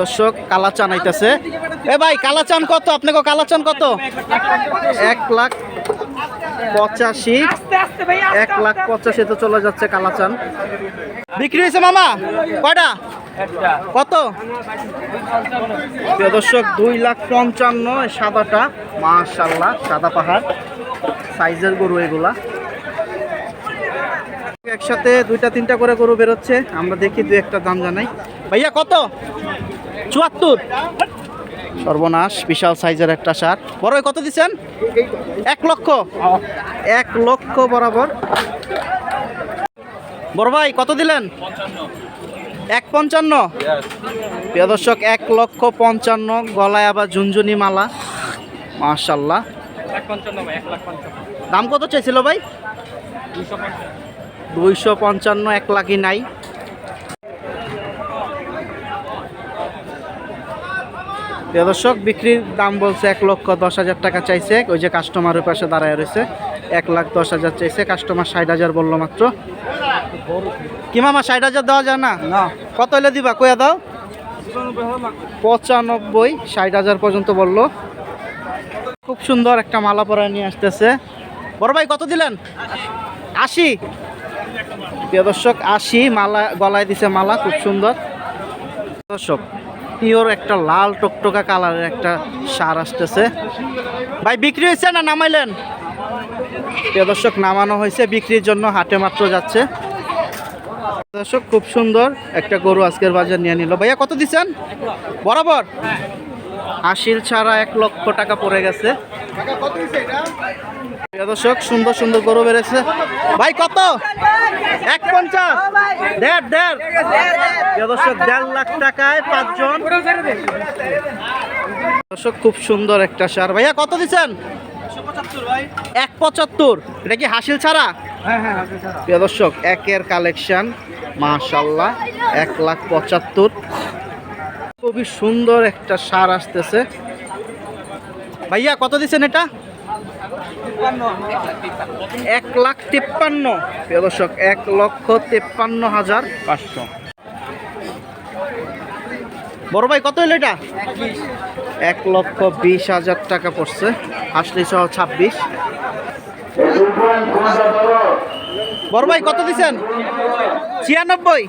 দর্শক, কালাচান আইতেছে। এ ভাই, কালাচান কত? আপনাকে কালাচান কত? এক লাখ পঁচাশি। এক লাখ পঁচাশিতে চলে যাচ্ছে কালাচান। বিক্রি হয়েছে মামা? কয়টা? কত? দর্শক, দুই লাখ পঞ্চান্ন সাদাটা। মাশাল্লাহ সাদা পাহাড়। সাইজের গরু এগুলা। একসাথে দুইটা, তিনটা করে গরু বেরোচ্ছে। আমরা দেখি দু একটা দাম জানাই। ভাইয়া, কত? চুয়াত্তর। সর্বনাশ, বিশাল সাইজের একটা সার। বড় কত দিচ্ছেন? এক লক্ষ। এক লক্ষ বরাবর। বড় ভাই, কত দিলেন? এক পঞ্চান্ন। প্রিয় দর্শক, এক লক্ষ পঞ্চান্ন। গলায় আবার ঝুনঝুনি মালা। মাশাল্লাহ। দাম কত চাইছিল ভাই? দুইশো পঞ্চান্ন, এক লাখই নাই। প্রিয় দর্শক বিক্রির দাম বলছে এক লক্ষ দশ হাজার টাকা চাইছে। ওই যে কাস্টমারের পাশে দাঁড়ায় রয়েছে। এক লাখ দশ হাজার চাইছে। কাস্টমার ষাট হাজার বলল মাত্র। কি মামা ষাট হাজার দেওয়া যায় না? কত হলে দিবা? কয়া দাও। পঁচানব্বই ষাট হাজার পর্যন্ত বলল। খুব সুন্দর একটা মালা পরা নিয়ে আসতেছে। বড় ভাই কত দিলেন? আশি। প্রিয় দর্শক আশি মালা গলায় দিছে মালা খুব সুন্দর। দর্শক পিওর একটা লাল টকটকা কালারের একটা সার আসতেছে। ভাই, বিক্রি হয়েছে না নামাইলেন? দর্শক, নামানো হয়েছে, বিক্রির জন্য হাটে মাত্র যাচ্ছে। দর্শক, খুব সুন্দর একটা গরু আজকের বাজার নিয়ে নিল। ভাইয়া, কত দিচ্ছেন? বরাবর? আশির ছাড়া এক লক্ষ টাকা পড়ে গেছে। দর্শক, সুন্দর সুন্দর গরু বেড়েছে। ভাই, কত? এক পঞ্চাশ। দেড় দেড়। দর্শক, দেড় লাখ টাকায় পাঁচজন। দর্শক, খুব সুন্দর একটা সার। ভাইয়া, কত দিচ্ছেন? এক পঁচাত্তর। এটা কি হাসিল ছাড়া? প্রিয় দর্শক, একের কালেকশন মাশাল্লাহ এক লাখ পঁচাত্তর। খুবই সুন্দর একটা সার আসতেছে। ভাইয়া, কত দিচ্ছেন এটা? এক লাখ তিপ্পান্ন। প্রিয় দর্শক, এক লক্ষ তিপ্পান্ন হাজার পাঁচশো। বড় ভাই, কত হলো এটা? এক লক্ষ বিশ হাজার টাকা পড়ছে। আসলি সহ ছাব্বিশ। বড় ভাই, কত দিচ্ছেন ছিয়ানব্বই।